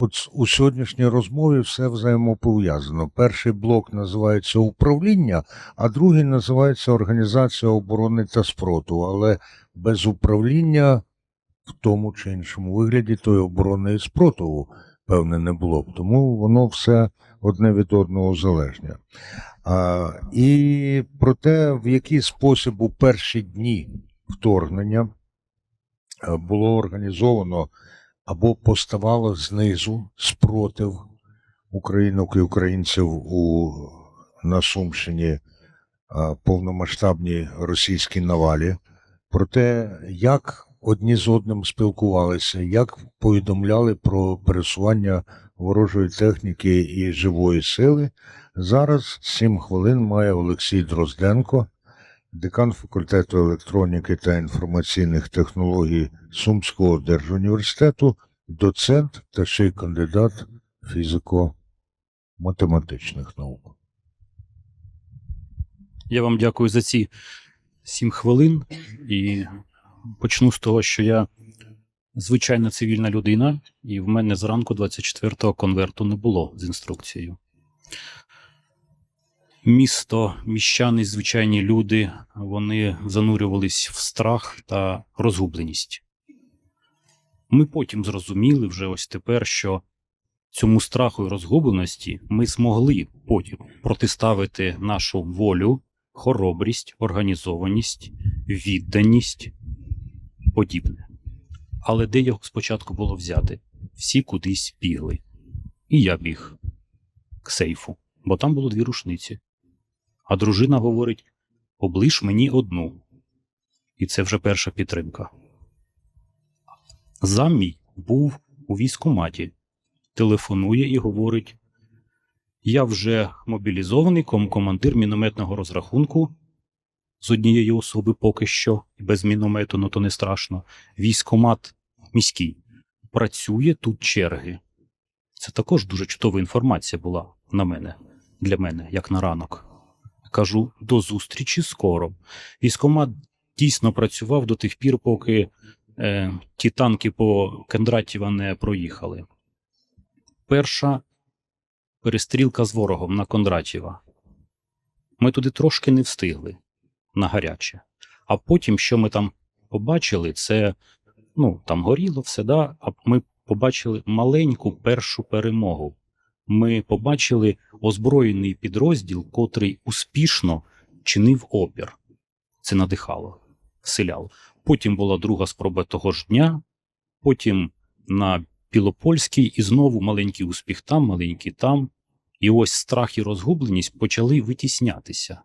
От у сьогоднішній розмові все взаємопов'язано. Перший блок називається управління, а другий називається Організація оборони та спротиву. Але без управління в тому чи іншому вигляді тої оборони і спротиву, певне, не було б. Тому воно все одне від одного залежне. А, і про те, в який спосіб у перші дні вторгнення було організовано або поставало знизу спротив українок і українців у на Сумщині а, повномасштабній російській навалі, про те, як одні з одним спілкувалися, як повідомляли про пересування ворожої техніки і живої сили. Зараз 7 хвилин має Олексій Дрозденко, декан факультету електроніки та інформаційних технологій Сумського держуніверситету, доцент та ще й кандидат фізико-математичних наук. Я вам дякую за ці сім хвилин і почну з того, що я звичайна цивільна людина, і в мене зранку 24-го конверту не було з інструкцією. Місто, міщани, звичайні люди, вони занурювались в страх та розгубленість. Ми потім зрозуміли вже ось тепер, що цьому страху і розгубленості ми змогли потім протиставити нашу волю, хоробрість, організованість, відданість, подібне. Але де його спочатку було взяти? Всі кудись бігли. І я біг к сейфу, бо там було дві рушниці. А дружина говорить: облиш мені одну. І це вже перша підтримка. Заммій був у військкоматі, телефонує і говорить: Я вже мобілізований ком командир мінометного розрахунку з однієї особи поки що, без міномету, ну то не страшно. Військкомат міський. Працює тут черги. Це також дуже чудова інформація була на мене, для мене, як на ранок. Кажу, до зустрічі скоро. Військкомат дійсно працював до тих пір, поки е, ті танки по Кендратєва не проїхали. Перша перестрілка з ворогом на Кондратєва. Ми туди трошки не встигли на гаряче. А потім, що ми там побачили, це ну, там горіло все, да? а ми побачили маленьку першу перемогу. Ми побачили озброєний підрозділ, котрий успішно чинив опір. Це надихало, вселяло. Потім була друга спроба того ж дня, потім на Білопольській і знову маленький успіх там, маленький там. І ось страх і розгубленість почали витіснятися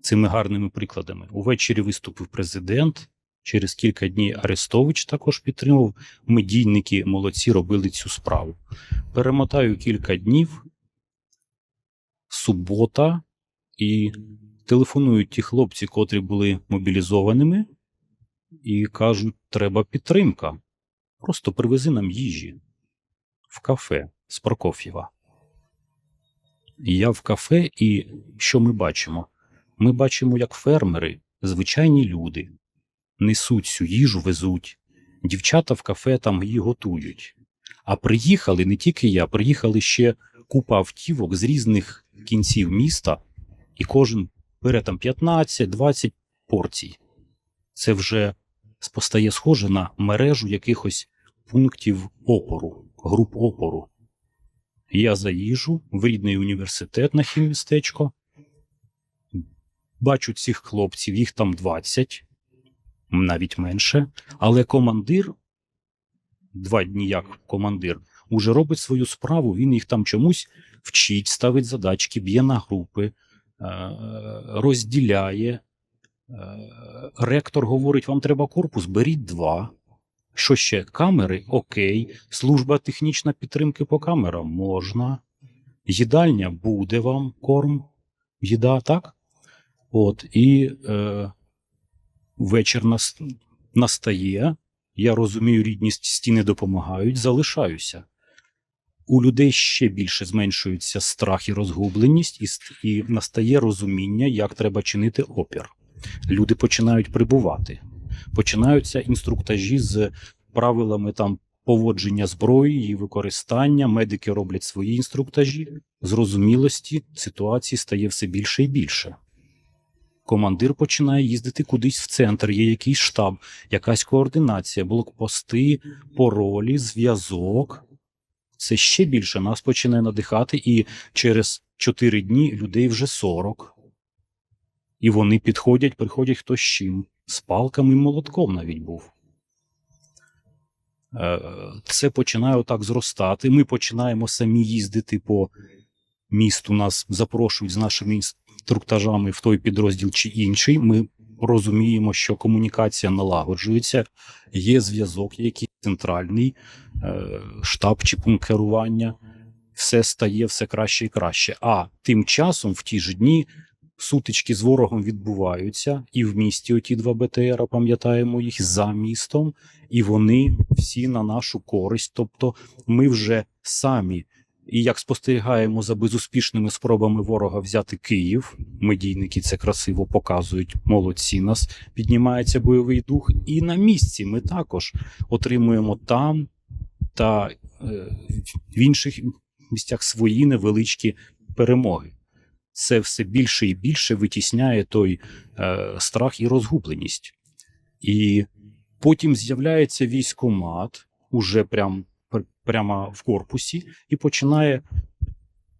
цими гарними прикладами. Увечері виступив президент. Через кілька днів Арестович також підтримав. Медійники молодці робили цю справу. Перемотаю кілька днів. Субота, і телефонують ті хлопці, котрі були мобілізованими, і кажуть, треба підтримка. Просто привези нам їжі в кафе з Прокоф'єва. Я в кафе, і що ми бачимо? Ми бачимо, як фермери, звичайні люди, несуть цю їжу, везуть. Дівчата в кафе там її готують. А приїхали не тільки я, приїхали ще купа автівок з різних кінців міста, і кожен бере там 15-20 порцій. Це вже постає схоже на мережу якихось пунктів опору, груп опору. Я заїжджу в рідний університет на хіммістечко, бачу цих хлопців, їх там 20, навіть менше, але командир, два дні як командир, уже робить свою справу, він їх там чомусь вчить, ставить задачки, б'є на групи, е, розділяє. Е, Ректор говорить, вам треба корпус, беріть два. Що ще? Камери? Окей. Служба технічна підтримки по камерам можна. Їдальня буде вам корм, їда, так? От, і е, вечір нас, настає. Я розумію, рідні стіни допомагають, залишаюся. У людей ще більше зменшується страх і розгубленість, і, і настає розуміння, як треба чинити опір. Люди починають прибувати. Починаються інструктажі з правилами там поводження зброї, її використання. Медики роблять свої інструктажі. Зрозумілості ситуації стає все більше і більше. Командир починає їздити кудись в центр, є якийсь штаб, якась координація, блокпости, паролі, зв'язок. Це ще більше нас починає надихати, і через 4 дні людей вже 40. І вони підходять, приходять хто з чим, з палками і молотком навіть був. Е, Це починає отак зростати. Ми починаємо самі їздити по місту, нас запрошують з нашими інструктажами в той підрозділ чи інший. Ми розуміємо, що комунікація налагоджується, є зв'язок, який центральний, е, штаб чи пункт керування. Все стає все краще і краще. А тим часом, в ті ж дні, сутички з ворогом відбуваються, і в місті оті два БТР, пам'ятаємо їх за містом, і вони всі на нашу користь. Тобто ми вже самі. І як спостерігаємо за безуспішними спробами ворога взяти Київ, медійники це красиво показують, молодці нас піднімається бойовий дух. І на місці ми також отримуємо там та е, в інших місцях свої невеличкі перемоги. Це все більше і більше витісняє той е, страх і розгубленість. І потім з'являється військомат уже прям, пр- прямо в корпусі і починає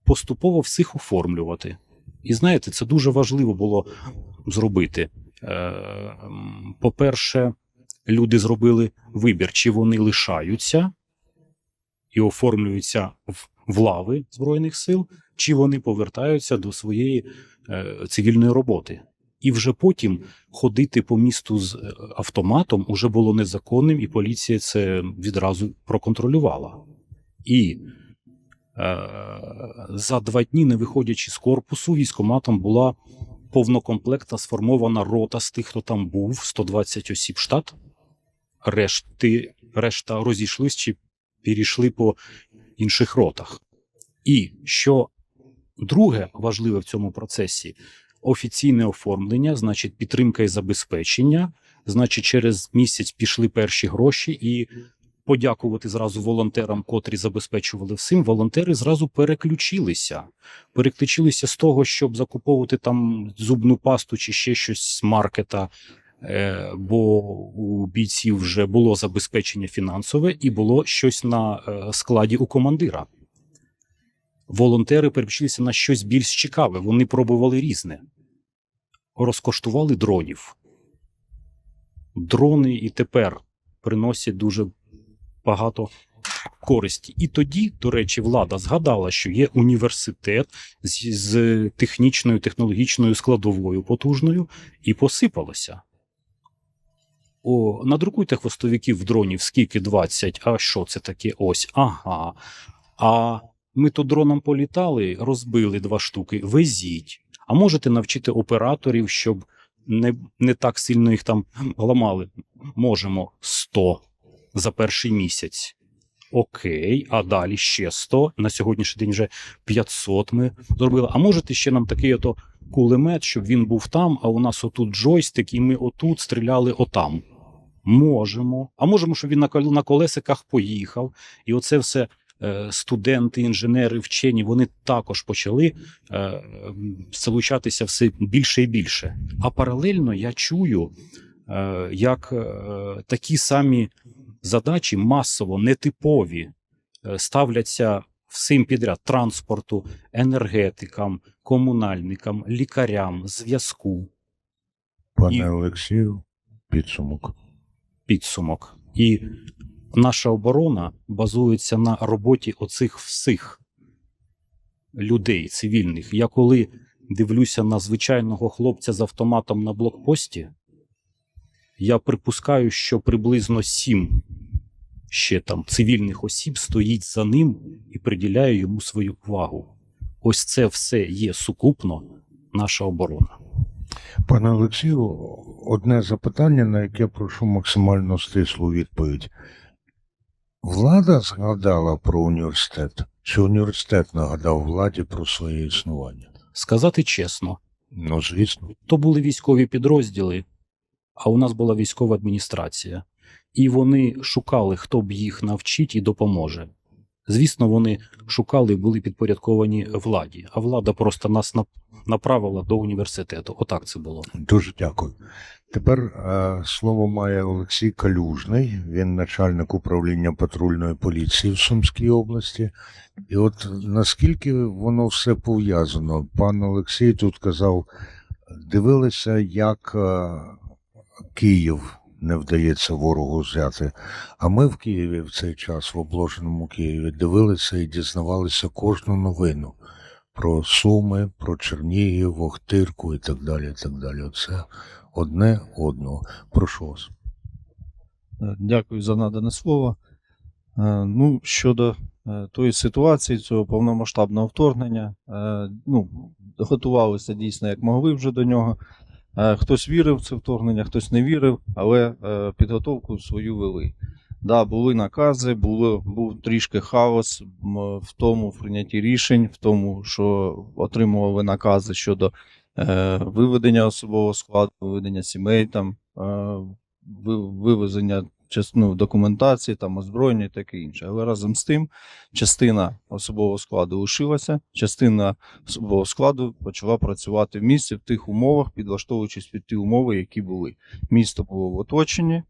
поступово всіх оформлювати. І знаєте, це дуже важливо було зробити. Е, По-перше, люди зробили вибір, чи вони лишаються і оформлюються в, лави Збройних сил, чи вони повертаються до своєї е, цивільної роботи. І вже потім ходити по місту з е, автоматом уже було незаконним, і поліція це відразу проконтролювала. І е, за два дні, не виходячи з корпусу, військоматом була повнокомплектна сформована рота з тих, хто там був, 120 осіб штат. Решти, решта розійшлись чи перейшли по інших ротах. І що друге важливе в цьому процесі офіційне оформлення, значить, підтримка і забезпечення. Значить, через місяць пішли перші гроші, і подякувати зразу волонтерам, котрі забезпечували всім. Волонтери зразу переключилися. Переключилися з того, щоб закуповувати там зубну пасту чи ще щось з маркета. е, Бо у бійців вже було забезпечення фінансове і було щось на е, складі у командира. Волонтери переключилися на щось більш цікаве. Вони пробували різне. Розкоштували дронів. Дрони і тепер приносять дуже багато користі. І тоді, до речі, влада згадала, що є університет з, з технічною технологічною складовою потужною, і посипалося. О, надрукуйте хвостовиків дронів, скільки 20, а що це таке? Ось, ага. А ми то дроном політали, розбили два штуки, везіть. А можете навчити операторів, щоб не, не так сильно їх там ламали. Можемо 100 за перший місяць. Окей, а далі ще 100. На сьогоднішній день вже 500 ми зробили. А можете ще нам такий ото кулемет, щоб він був там, а у нас отут джойстик, і ми отут стріляли отам. Можемо. А можемо, щоб він на колесиках поїхав. І оце все студенти, інженери, вчені, вони також почали е, залучатися все більше і більше. А паралельно я чую, е, як е, такі самі задачі масово нетипові е, ставляться всім підряд транспорту, енергетикам, комунальникам, лікарям, зв'язку. Пане І- Олексію, підсумок. підсумок. І наша оборона базується на роботі оцих всіх людей цивільних. Я коли дивлюся на звичайного хлопця з автоматом на блокпості, я припускаю, що приблизно сім ще там цивільних осіб стоїть за ним і приділяє йому свою увагу. Ось це все є сукупно наша оборона. Пане Олексію, одне запитання, на яке прошу максимально стислу відповідь. Влада згадала про університет, чи університет нагадав владі про своє існування? Сказати чесно, Ну, звісно. то були військові підрозділи, а у нас була військова адміністрація. і вони шукали, хто б їх навчить і допоможе. Звісно, вони шукали і були підпорядковані владі, а влада просто нас направила до університету. Отак це було. Дуже дякую. Тепер е, слово має Олексій Калюжний, він начальник управління патрульної поліції в Сумській області. І от наскільки воно все пов'язано? Пан Олексій тут казав, дивилися, як е, Київ не вдається ворогу взяти. А ми в Києві в цей час, в обложеному Києві, дивилися і дізнавалися кожну новину про Суми, про Чернігів, Охтирку і так далі. І так далі. Оце одне одного. Прошу вас. Е, Дякую за надане слово. Е, Ну, щодо е, тої ситуації, цього повномасштабного вторгнення, ну, готувалися дійсно як могли вже до нього. Е, Хтось вірив в це вторгнення, хтось не вірив, але е, підготовку свою вели. Да, були накази, було, був трішки хаос в тому в прийнятті рішень, в тому, що отримували накази щодо е, виведення особового складу, виведення сімей, там, вивезення ну, документації, там, озброєння і таке інше. Але разом з тим, частина особового складу лишилася, частина особового складу почала працювати в місті в тих умовах, підлаштовуючись під ті умови, які були. Місто було в оточенні.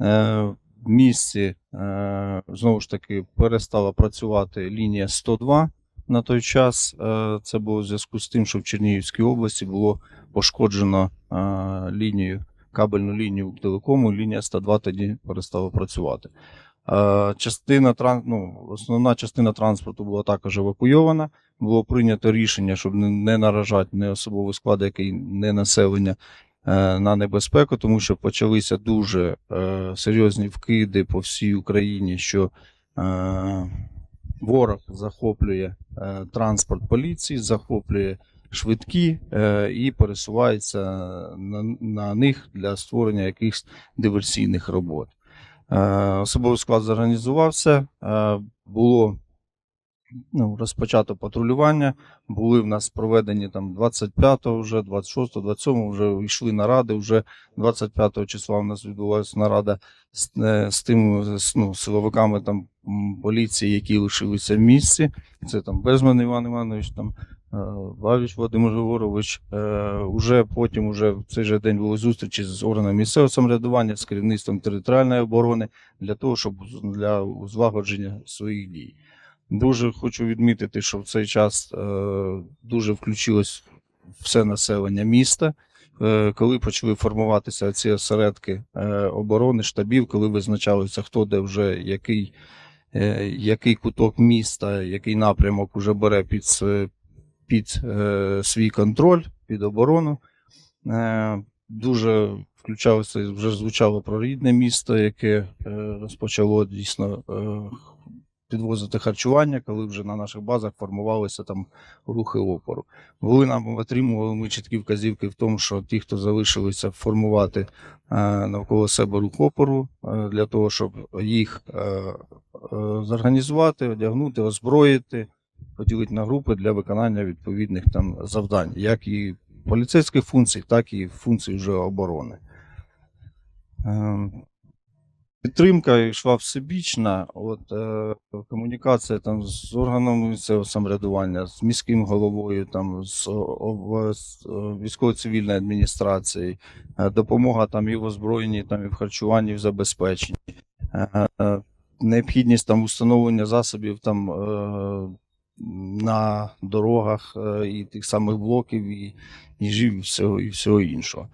Е, в місті е, знову ж таки перестала працювати лінія 102 на той час. Е, це було в зв'язку з тим, що в Чернігівській області було пошкоджено е, лінію, кабельну лінію телекому, лінія 102 тоді перестала працювати. Е, Частина ну, основна частина транспорту була також евакуйована. Було прийнято рішення, щоб не- наражати не особовий склад, який не населення е, на небезпеку, тому що почалися дуже е, серйозні вкиди по всій Україні, що ворог захоплює транспорт поліції, захоплює швидкі е, і пересувається на, на них для створення якихось диверсійних робот. Е, особовий склад зорганізувався, е, було ну, розпочато патрулювання. Були в нас проведені там 25-го, вже 26-го, 27-го вже йшли наради. Вже 25 числа у нас відбулася нарада з, з тим з, ну, силовиками там поліції, які лишилися в місці. Це там Безман Іван Іванович, там е, Вавіч Володимир Григорович. Е, Уже потім, уже в цей же день були зустрічі з органами місцевого самоврядування, з керівництвом територіальної оборони для того, щоб для узлагодження своїх дій. Дуже хочу відмітити, що в цей час е, дуже включилось все населення міста. Коли почали формуватися ці осередки оборони, штабів, коли визначалося, хто де вже який, який куток міста, який напрямок вже бере під, під е, свій контроль, під оборону. Е, дуже включалося, вже звучало про рідне місто, яке е, розпочало дійсно е, підвозити харчування, коли вже на наших базах формувалися там рухи опору. Були нам отримували ми чіткі вказівки в тому, що ті, хто залишилися формувати е, навколо себе рух опору, для того, щоб їх зорганізувати, одягнути, озброїти, поділити на групи для виконання відповідних там завдань, як і поліцейських функцій, так і функцій вже оборони. Е, Підтримка йшла всебічна, от, е, комунікація там з органами місцевого самоврядування, з міським головою, там, з, з е, військово-цивільною адміністрацією, е, допомога там і в озброєнні, там, і в харчуванні, і в забезпеченні, е, е, необхідність там встановлення засобів там, е, на дорогах е, і тих самих блоків, і, жив, і всього, і всього іншого.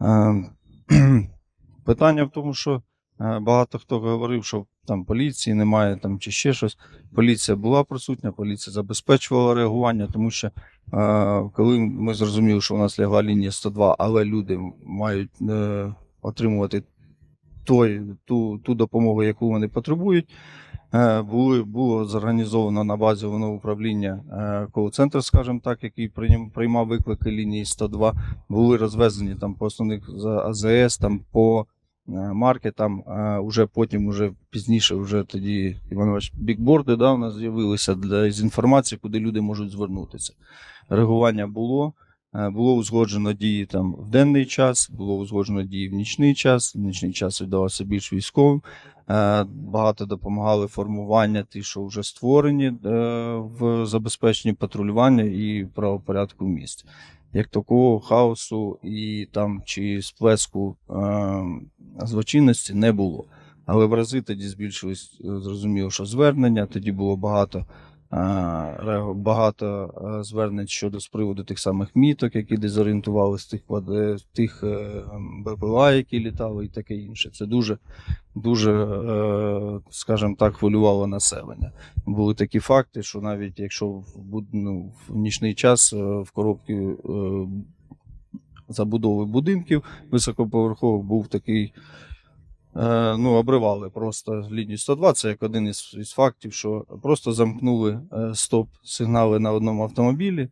Е, Питання в тому, що Е, Багато хто говорив, що там поліції немає там, чи ще щось. Поліція була присутня, поліція забезпечувала реагування, тому що коли ми зрозуміли, що у нас лягла лінія 102, але люди мають отримувати той, ту, ту допомогу, яку вони потребують. Е, були, було зорганізовано на базі воно управління е, кол-центр, скажімо так, який приймав виклики лінії 102. Були розвезені там по основних АЗС, там по е, маркетам, а вже потім, уже пізніше, вже тоді Іванович, бікборди да, у нас з'явилися для з інформації, куди люди можуть звернутися. Реагування було. Е, Було узгоджено дії там в денний час, було узгоджено дії в нічний час. В нічний час віддавався більш військовим. Е, Багато допомагали формування ті, що вже створені е, в забезпеченні патрулювання і правопорядку в. Як такого хаосу і там чи сплеску злочинності не було. Але в рази тоді збільшилось, зрозуміло, що звернення, тоді було багато, багато е, звернень щодо з приводу тих самих міток, які дезорієнтували з тих, е, тих е, БПЛА, які літали, і таке інше. Це дуже, дуже, е, скажімо так, хвилювало населення. Були такі факти, що навіть якщо ну, в нічний час е, в коробці е, забудови будинків високоповерхових був такий. Е, ну, обривали просто лінію 102. Це як один із, із фактів, що просто замкнули е, стоп-сигнали на одному автомобілі,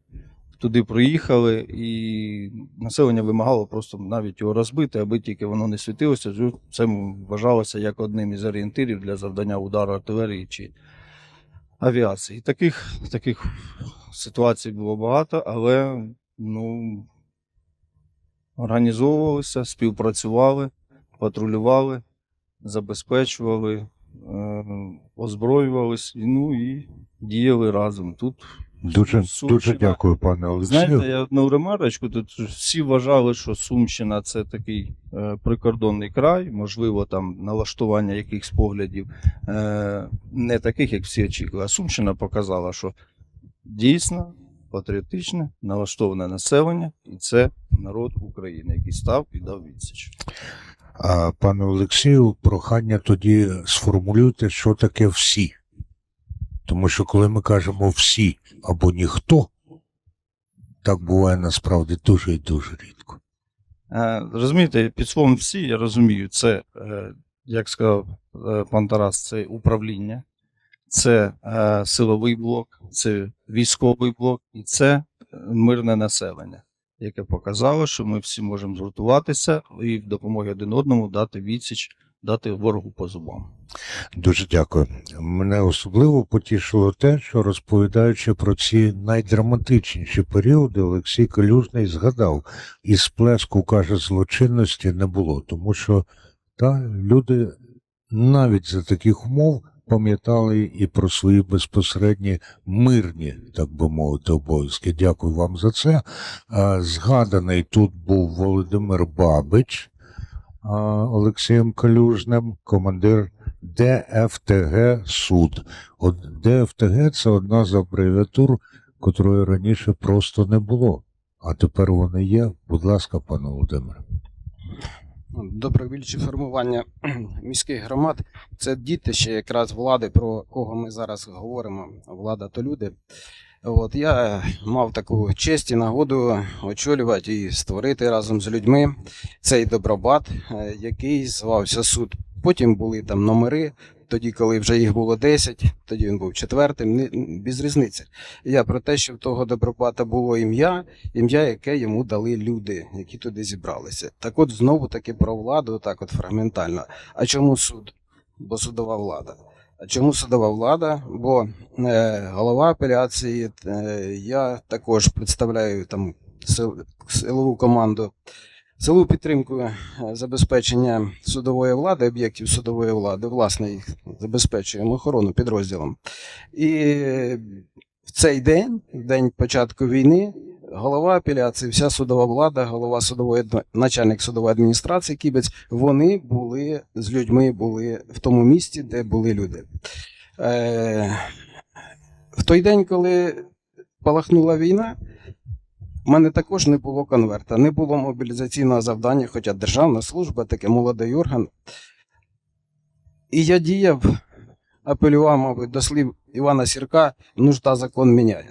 туди проїхали, і населення вимагало просто навіть його розбити, аби тільки воно не світилося. Це вважалося як одним із орієнтирів для завдання удару артилерії чи авіації. Таких, таких ситуацій було багато, але ну, організовувалися, співпрацювали, патрулювали, забезпечували, е, озброювались, ну і діяли разом. Тут Дуже, Сумщина. дуже дякую, пане Олексію. Знаєте, я одну ремарочку. Тут всі вважали, що Сумщина це такий е, прикордонний край, можливо, там налаштування якихось поглядів е, не таких, як всі очікували. А Сумщина показала, що дійсно патріотичне, налаштоване населення, і це народ України, який став і дав відсіч. Пане Олексію, прохання тоді сформулюйте, що таке всі. Тому що коли ми кажемо всі або ніхто, так буває насправді дуже і дуже рідко. Е, Розумієте, під словом всі, я розумію, це, е, як сказав е, пан Тарас, це управління, це силовий блок, це військовий блок і це мирне населення, яке показало, що ми всі можемо згуртуватися і в допомогі один одному дати відсіч, дати ворогу по зубам. Дуже дякую. Мене особливо потішило те, що розповідаючи про ці найдраматичніші періоди, Олексій Калюжний згадав, і сплеску каже злочинності не було, тому що та люди навіть за таких умов пам'ятали і про свої безпосередні мирні, так би мовити, обов'язки. Дякую вам за це. Згаданий тут був Володимир Бабич Олексієм Калюжним, командир ДФТГ Суд. От ДФТГ це одна з абревіатур, котрої раніше просто не було. А тепер вони є. Будь ласка, пане Володимире. Добровільче формування міських громад це діти ще якраз влади, про кого ми зараз говоримо. Влада то люди. От я мав таку честь і нагоду очолювати і створити разом з людьми цей добробат, е, який звався суд. Потім були там номери. Тоді, коли вже їх було 10, тоді він був четвертим, без різниці. Я про те, що в того добробата було ім'я, ім'я, яке йому дали люди, які туди зібралися. Так от знову таки про владу, так от фрагментально. А чому суд? Бо судова влада. А чому судова влада? Бо е, голова апеляції, е, я також представляю там силову команду, силову підтримку е, забезпечення судової влади, об'єктів судової влади, власне, їх забезпечуємо охорону підрозділом. І в цей день, в день початку війни, голова апеляції, вся судова влада, голова судової начальник судової адміністрації Кібець, вони були з людьми, були в тому місці, де були люди. Е, в той день, коли палахнула війна, в мене також не було конверта, не було мобілізаційного завдання, хоча державна служба, таке молодий орган. І я діяв, апелював, мабуть, до слів Івана Сірка, нужда закон міняє.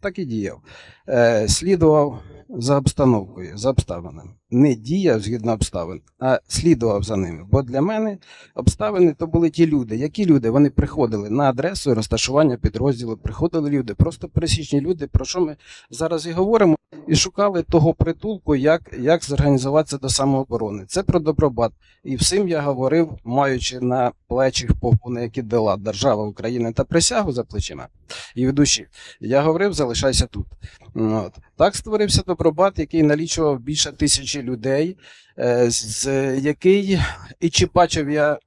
Так і діяв. Е, слідував за обстановкою, за обставинами. Не діяв згідно обставин, а слідував за ними. Бо для мене обставини то були ті люди. Які люди? Вони приходили на адресу розташування підрозділу, приходили люди, просто пересічні люди, про що ми зараз і говоримо, і шукали того притулку, як, як зорганізуватися до самооборони. Це про добробат. І всім я говорив, маючи на плечах погони, які дала держава України та присягу за плечима і в душі. Я говорив, залишайся тут. От. Так створився Добробат, який налічував більше тисячі людей, е, з який і чи бачив я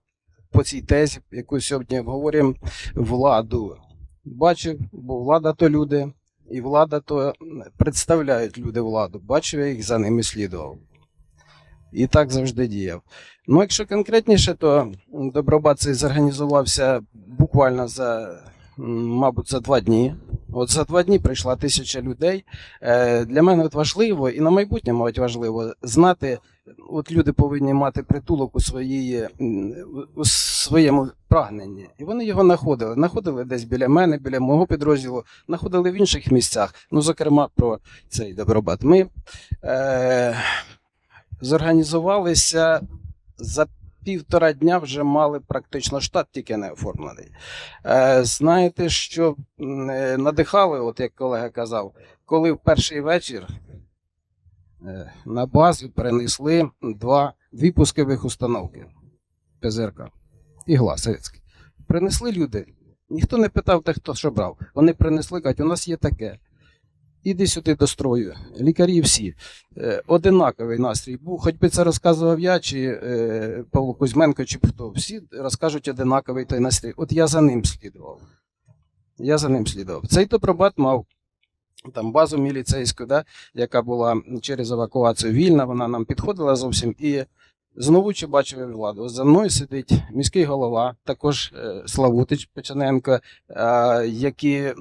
по цій тезі, яку сьогодні обговорюємо, владу. Бачив, бо влада то люди, і влада то представляють люди владу. Бачив я їх за ними слідував. І так завжди діяв. Ну, якщо конкретніше, то Добробат цей зорганізувався буквально за, мабуть, за два дні. От за два дні прийшла тисяча людей. Е, Для мене от важливо, і на майбутнє, мабуть, важливо знати, от люди повинні мати притулок у, своїй, у своєму прагненні. І вони його знаходили. Знаходили десь біля мене, біля мого підрозділу, знаходили в інших місцях. Ну, зокрема, про цей добробат. Ми е, зорганізувалися за півтора дня вже мали практично штат, тільки не оформлений. Е, знаєте, що е, надихали, от як колега казав, коли в перший вечір е, на базу перенесли два, дві пускових установки ПЗРК і Гласовецький. Принесли люди. Ніхто не питав, де хто що брав. Вони принесли, кажуть, у нас є таке. Іди сюди до строю. Лікарі всі. Е, одинаковий настрій був. Хоч би це розказував я, чи е, Павло Кузьменко, чи хто. Всі розкажуть одинаковий той настрій. От я за ним слідував. Я за ним слідував. Цей добробат мав там базу міліцейську, да, яка була через евакуацію вільна, вона нам підходила зовсім. І знову чи бачив владу. За мною сидить міський голова, також е, Славутич Печененко, які.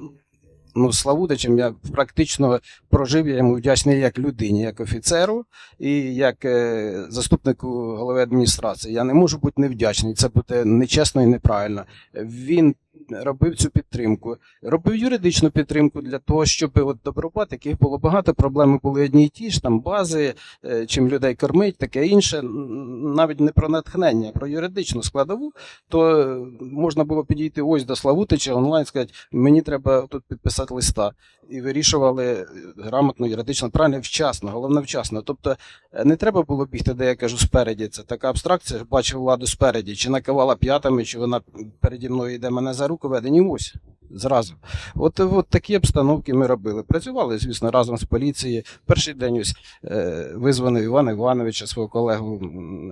Ну, Славутичем я практично прожив, я йому вдячний як людині, як офіцеру і як е, заступнику голови адміністрації. Я не можу бути невдячний. Це буде нечесно і неправильно. Він робив цю підтримку, робив юридичну підтримку для того, щоб от добробат, яких було багато, проблеми були одні й ті ж, там бази, е, чим людей кормить, таке інше. Навіть не про натхнення, а про юридичну складову, то е, можна було підійти ось до Славутича онлайн, сказати, мені треба тут підписати листа. І вирішували е, грамотно, юридично, правильно, вчасно, головне вчасно. Тобто не треба було бігти, де я кажу, спереді. Це така абстракція, бачив владу спереді, чи накивала п'ятами, чи вона переді мною йде мене за руку веде. Ні, ось. Зразу. От, от такі обстановки ми робили. Працювали, звісно, разом з поліцією. Перший день ось е, визвонив Івана Івановича, свого колегу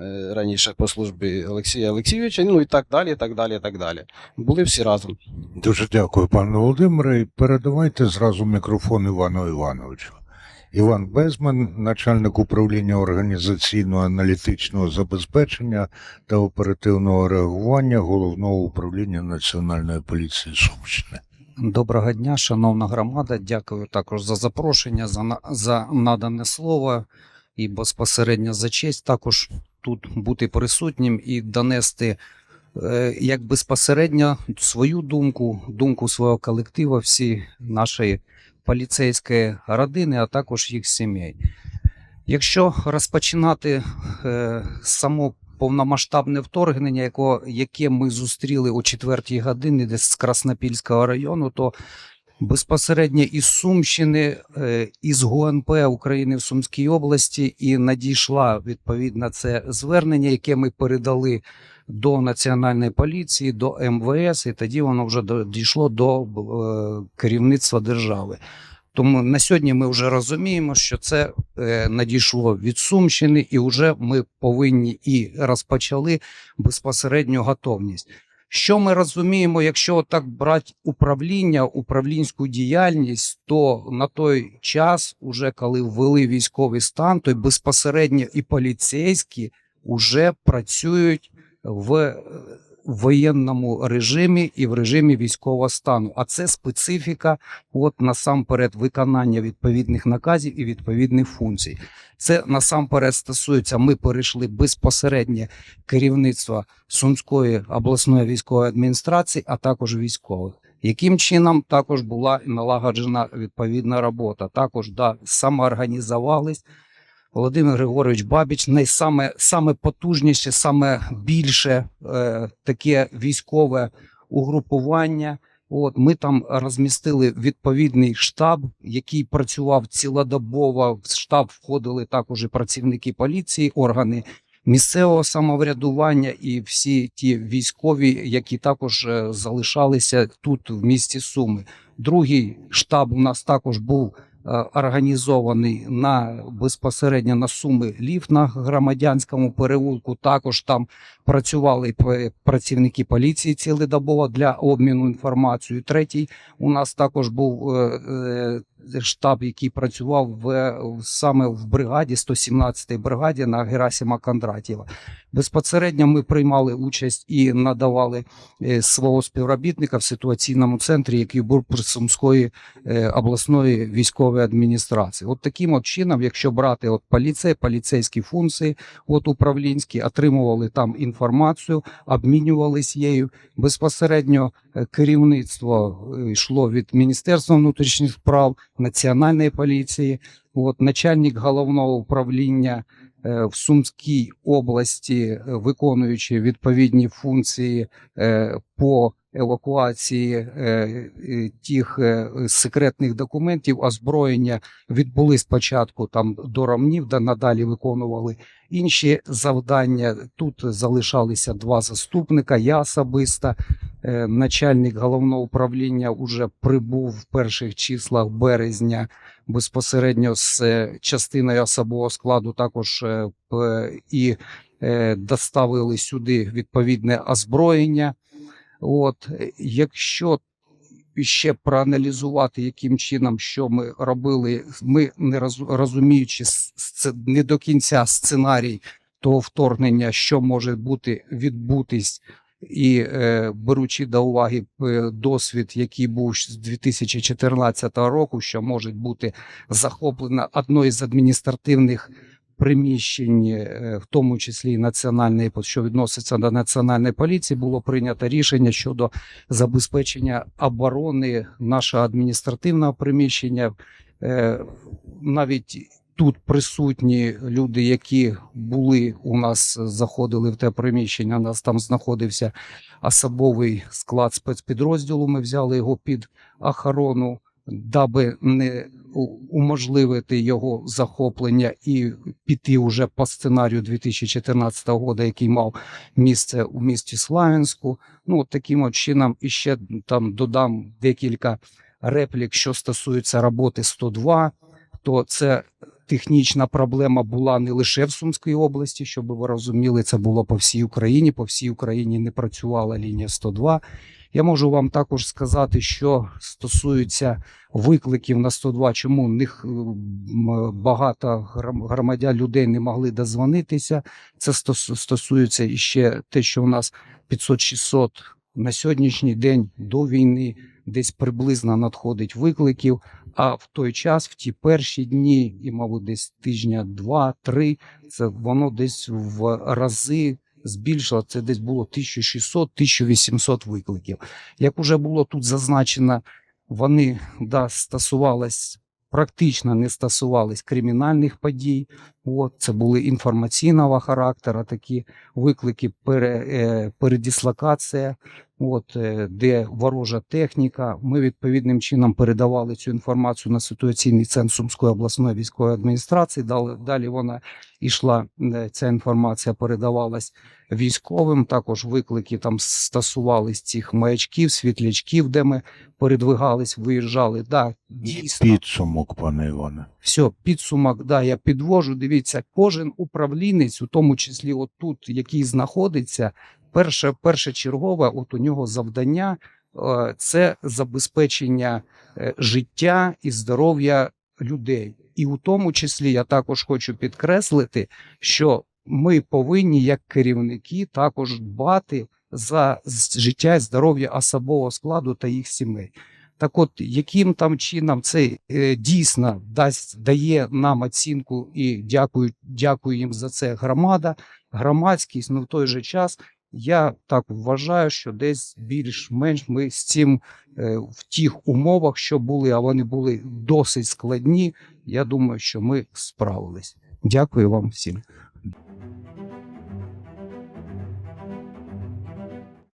е, раніше по службі Олексія Олексійовича, ну і так далі, так далі, так далі. Були всі разом. Дуже дякую, пане Володимире. Передавайте зразу мікрофон Івану Івановичу. Іван Безман, начальник управління організаційно-аналітичного забезпечення та оперативного реагування головного управління Національної поліції Сумщини. Доброго дня, шановна громада. Дякую також за запрошення, за, за надане слово і безпосередньо за честь також тут бути присутнім і донести е, як безпосередньо свою думку, думку свого колективу, всі нашої поліцейської родини, а також їх сімей. Якщо розпочинати е, само повномасштабне вторгнення, яко, яке ми зустріли о 4 годині десь з Краснопільського району, то безпосередньо із Сумщини, е, із ГУНП України в Сумській області і надійшла відповідно це звернення, яке ми передали до Національної поліції, до МВС, і тоді воно вже дійшло до е, керівництва держави. Тому на сьогодні ми вже розуміємо, що це е, надійшло від Сумщини, і вже ми повинні і розпочали безпосередню готовність. Що ми розуміємо, якщо так брати управління, управлінську діяльність, то на той час, уже коли ввели військовий стан, то й безпосередньо і поліцейські вже працюють в е, воєнному режимі і в режимі військового стану. А це специфіка, от насамперед виконання відповідних наказів і відповідних функцій. Це насамперед стосується. Ми перейшли безпосереднє керівництва Сумської обласної військової адміністрації, а також військових. Яким чином також була налагоджена відповідна робота? Також да, самоорганізувались. Володимир Григорович Бабіч найсаме саме потужніше, саме більше е, таке військове угрупування. От ми там розмістили відповідний штаб, який працював цілодобово. В штаб входили також і працівники поліції, органи місцевого самоврядування і всі ті військові, які також е, залишалися тут в місті Суми. Другий штаб у нас також був організований на безпосередньо на суми ліфт на громадянському переулку. Також там працювали працівники поліції цілодобово для обміну інформацією. Третій у нас також був е, е, штаб, який працював в, саме в бригаді 117-й бригаді на Герасима Кондратєва. Безпосередньо ми приймали участь і надавали е, свого співробітника в ситуаційному центрі, який був при Сумської е, обласної військової адміністрації. От таким от чином, якщо брати от поліцей, поліцейські функції, от управлінські, отримували там інформацію, обмінювались нею. Безпосередньо е, керівництво е, йшло від Міністерства внутрішніх справ, Національної поліції, от начальник головного управління е, в Сумській області, виконуючи відповідні функції по евакуації е, е, тих е, секретних документів, озброєння відбули спочатку там до ромнів, де надалі виконували інші завдання. Тут залишалися два заступника. Я особисто, начальник головного управління, уже прибув в перших числах березня безпосередньо з частиною особового складу також п- і доставили сюди відповідне озброєння. От, якщо ще проаналізувати, яким чином, що ми робили, ми не роз- розуміючи не до кінця сценарій того вторгнення, що може бути відбутись, і е, беручи до уваги е, досвід, який був з 2014 року, що може бути захоплено одно із адміністративних приміщень, е, в тому числі і національної, що відноситься до національної поліції, було прийнято рішення щодо забезпечення оборони нашого адміністративного приміщення. Е, Навіть тут присутні люди, які були у нас, заходили в те приміщення. У нас там знаходився особовий склад спецпідрозділу. Ми взяли його під охорону, даби не уможливити його захоплення і піти уже по сценарію 2014 року, який мав місце у місті Славянську. Ну, таким от чином і ще там додам декілька реплік, що стосується роботи 102, то це технічна проблема була не лише в Сумській області, щоб ви розуміли, це було по всій Україні. По всій Україні не працювала лінія 102. Я можу вам також сказати, що стосується викликів на 102, чому них багато грам- громадян людей не могли дозвонитися. Це стос- стосується іще те, що у нас 500-600 на сьогоднішній день до війни десь приблизно надходить викликів. А в той час, в ті перші дні, і, мабуть, десь тижня два-три, це воно десь в рази збільшило. Це десь було 1600-1800 викликів. Як уже було тут зазначено, вони да, стосувались. Практично не стосувались кримінальних подій. От, це були інформаційного характеру, такі виклики, пере, е, передислокація, от, е, де ворожа техніка. Ми відповідним чином передавали цю інформацію на ситуаційний центр Сумської обласної військової адміністрації. Далі, далі вона йшла, е, ця інформація передавалась військовим. Також виклики там стосувались цих маячків, світлячків, де ми передвигались, виїжджали. Да, дійсно, Підсумок, пане Іване. все, підсумок, да, я підвожу. Дивіться, кожен управлінець, у тому числі от тут, який знаходиться, перше, першочергове, от у нього завдання е, це забезпечення е, життя і здоров'я людей. І у тому числі я також хочу підкреслити, що ми повинні, як керівники, також дбати за життя і здоров'я особового складу та їх сімей. Так от, яким там чином це е, дійсно дасть, дає нам оцінку і дякую, дякую їм за це громада, громадськість, ну в той же час я так вважаю, що десь більш-менш ми з цим е, в тих умовах, що були, а вони були досить складні. Я думаю, що ми справились. Дякую вам всім.